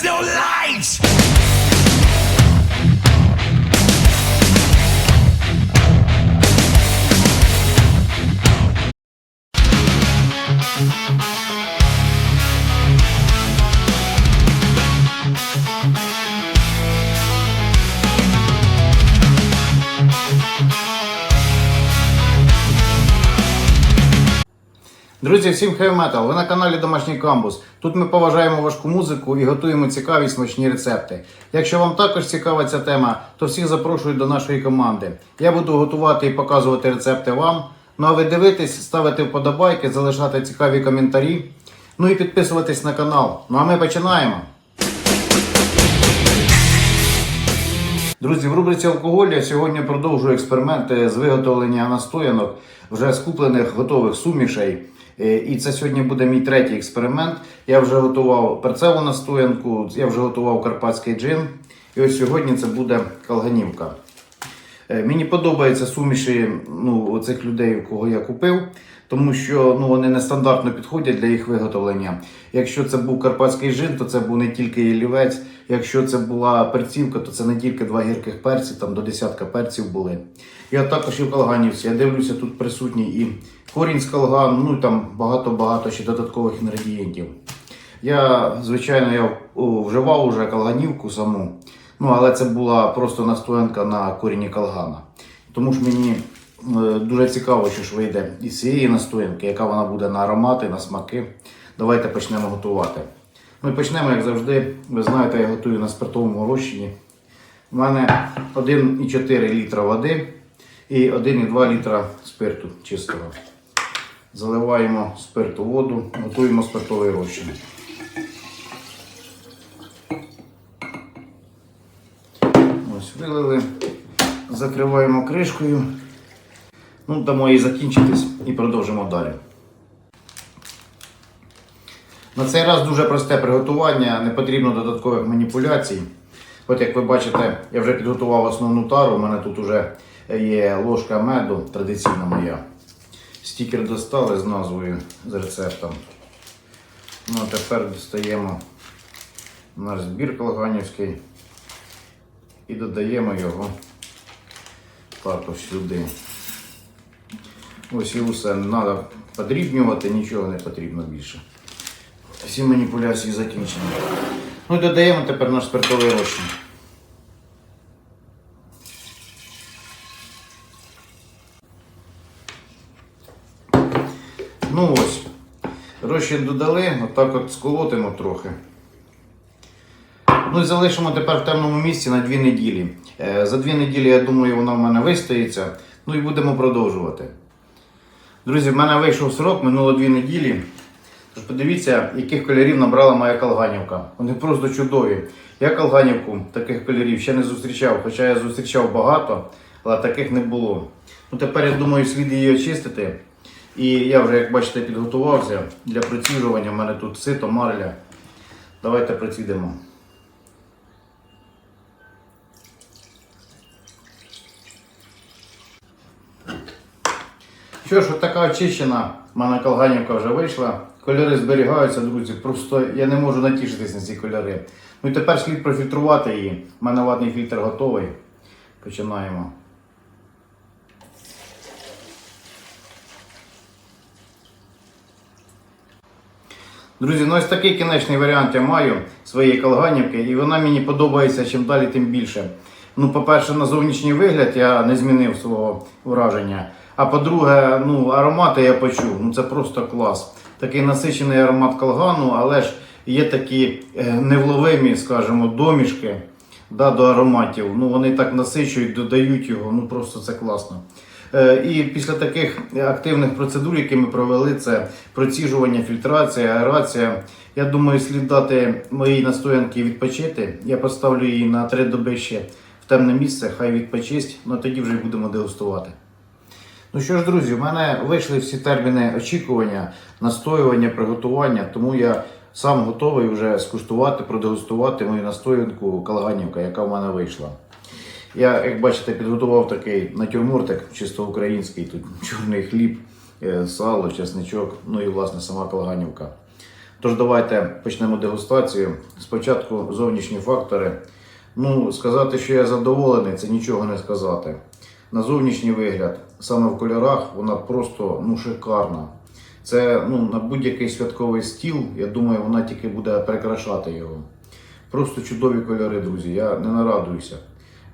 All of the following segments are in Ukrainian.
There's no light. Друзі, всім хай метал! Ви на каналі Домашній Камбус. Тут ми поважаємо важку музику і готуємо цікаві смачні рецепти. Якщо вам також цікава ця тема, то всіх запрошую до нашої команди. Я буду готувати і показувати рецепти вам. Ну а ви дивитесь, ставити вподобайки, залишати цікаві коментарі. Ну і підписуватись на канал. Ну а ми починаємо. Друзі, в рубриці алкоголь я сьогодні продовжую експерименти з виготовлення настоянок вже з куплених готових сумішей. Е, І це сьогодні буде мій третій експеримент. Я вже готував перцеву настоянку, я вже готував карпатський джин. І ось сьогодні це буде калганівка. Е, Мені подобаються суміші ну, оцих людей, кого я купив, тому що ну, вони нестандартно підходять для їх виготовлення. Якщо це був карпатський жин, то це був не тільки ялівець. Якщо це була перцівка, то це не тільки два гірких перці, там до десятка перців були. От також і в калганівці. Я дивлюся, тут присутній і корінь з калгану, ну і там багато-багато ще додаткових інгредієнтів. Я, звичайно, я вживав уже калганівку саму. Ну, але це була просто настоянка на корінні калгана. Тому ж мені е, дуже цікаво, що ж вийде із цієї настоянки, яка вона буде на аромати, на смаки. Давайте почнемо готувати. Ми почнемо, як завжди. Ви знаєте, я готую на спиртовому розчині. У мене 1,4 літра води і 1,2 літра спирту чистого. Заливаємо спирт у воду, готуємо спиртовий розчин. Ось вилили, закриваємо кришкою. Ну, дамо їй закінчитись і продовжимо далі. На цей раз дуже просте приготування, не потрібно додаткових маніпуляцій. От як ви бачите, я вже підготував основну тару, у мене тут вже є ложка меду, традиційна моя. Стікер достали з назвою з рецептом. Ну, а тепер дістаємо наш збір колганівський і додаємо його також сюди. Ось і усе треба подрібнювати, нічого не потрібно більше. Всі маніпуляції закінчені. Ну і додаємо тепер наш спиртовий розчин. Ну ось, розчин додали, отак от сколотимо трохи. Ну і залишимо тепер в темному місці на дві неділі. Е, За дві неділі, я думаю, воно в мене вистоїться. Ну і будемо продовжувати. Друзі, в мене вийшов срок, минуло дві неділі. Тож подивіться, яких кольорів набрала моя калганівка. Вони просто чудові. Я калганівку таких кольорів ще не зустрічав, хоча я зустрічав багато, але таких не було. Ну тепер я думаю, слід її очистити. І я вже, як бачите, підготувався для проціжування. У мене тут сито, марля. Давайте процідемо. Що ж, така очищена, в мене колганівка вже вийшла. Кольори зберігаються, друзі. Просто я не можу натішитись на ці кольори. Ну і тепер слід профільтрувати її. У мене ватний фільтр готовий. Починаємо. Друзі, ну ось такий кінечний варіант я маю своєї колганівки, і вона мені подобається чим далі, тим більше. Ну, по-перше, на зовнішній вигляд я не змінив свого враження. А по-друге, ну, аромати я почув. Ну це просто клас. Такий насичений аромат калгану, але ж є такі е, невловимі, скажімо, домішки да, до ароматів. Ну, вони так насичують, додають його. Ну просто це класно. Е, І після таких активних процедур, які ми провели, це проціжування, фільтрація, аерація. Я думаю, слід дати моїй настоянці відпочити. Я поставлю її на три доби ще в темне місце, хай відпочисть, ну тоді вже будемо дегустувати. Ну що ж, друзі, в мене вийшли всі терміни очікування, настоювання, приготування, тому я сам готовий вже скуштувати, продегустувати мою настоянку Калганівка, яка в мене вийшла. Я, як бачите, підготував такий натюрмортик, чисто український, тут чорний хліб, е, сало, чесничок, ну і власне сама Калганівка. Тож давайте почнемо дегустацію. Спочатку зовнішні фактори. Ну, сказати, що я задоволений, це нічого не сказати. На зовнішній вигляд, саме в кольорах, вона просто ну, шикарна. Це ну, на будь-який святковий стіл, я думаю, вона тільки буде прикрашати його. Просто чудові кольори, друзі. Я не нарадуюся.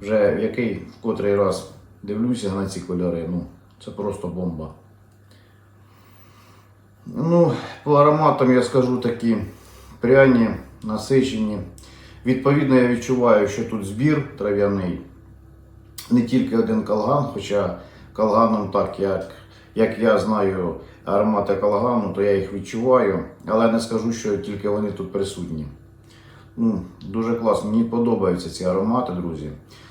Вже в який в котрий раз дивлюся на ці кольори. Ну, це просто бомба. Ну, по ароматам я скажу такі пряні, насичені. Відповідно, я відчуваю, що тут збір трав'яний. Не тільки один калган, хоча калганом так, як, як я знаю аромати калгану, то я їх відчуваю, але не скажу, що тільки вони тут присутні. Ну, дуже класно, мені подобаються ці аромати, друзі.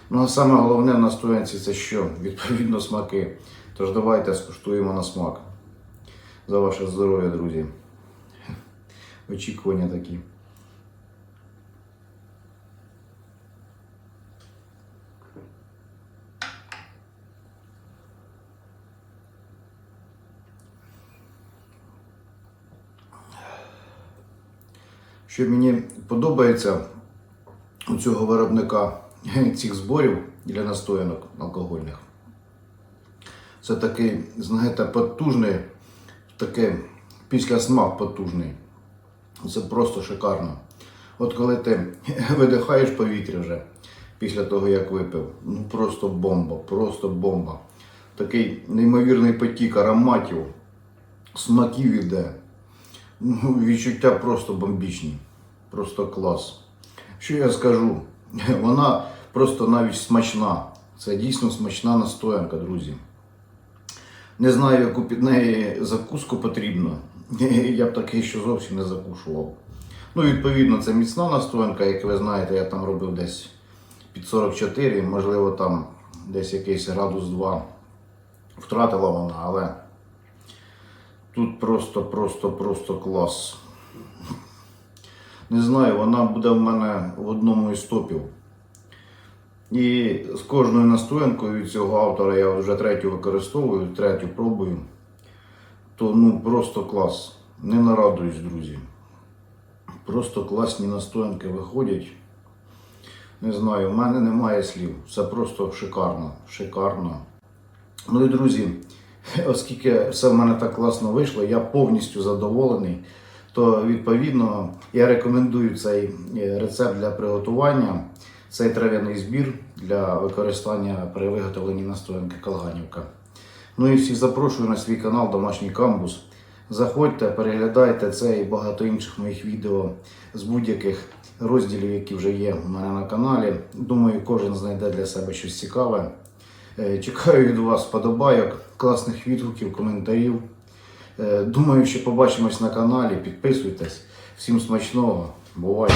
Ну а саме головне в настоянці це що? Відповідно, смаки. Тож давайте скуштуємо на смак. За ваше здоров'я, друзі. Очікування такі. Що мені подобається у цього виробника цих зборів для настоянок алкогольних. Це такий, знаєте, потужний, такий після смак потужний. Це просто шикарно. От коли ти видихаєш повітря вже після того, як випив, ну просто бомба, просто бомба. Такий неймовірний потік ароматів, смаків іде. Ну, відчуття просто бомбічні. Просто клас. Що я скажу? Вона просто навіть смачна. Це дійсно смачна настоянка, друзі. Не знаю, яку під неї закуску потрібно. Я б такий, що зовсім не закушував. Ну, відповідно, це міцна настоянка, як ви знаєте, я там робив десь під 44, можливо, там десь якийсь градус 2 втратила вона, але тут просто, просто, просто клас. Не знаю, вона буде в мене в одному із топів. І з кожною настоянкою від цього автора я вже третю використовую, третю пробую. То ну просто клас. Не нарадуюсь, друзі. Просто класні настоянки виходять. Не знаю, в мене немає слів. Це просто шикарно. Шикарно. Ну і друзі, оскільки все в мене так класно вийшло, я повністю задоволений, то відповідно я рекомендую цей е, рецепт для приготування, цей трав'яний збір для використання при виготовленні настоянки Калганівка. Ну і всіх запрошую на свій канал Домашній Камбус. Заходьте, переглядайте це і багато інших моїх відео з будь-яких розділів, які вже є у мене на каналі. Думаю, кожен знайде для себе щось цікаве. Е, Чекаю від вас вподобайок, класних відгуків, коментарів. Е, Думаю, що побачимось на каналі. Підписуйтесь. Всім смачного. Бувайте!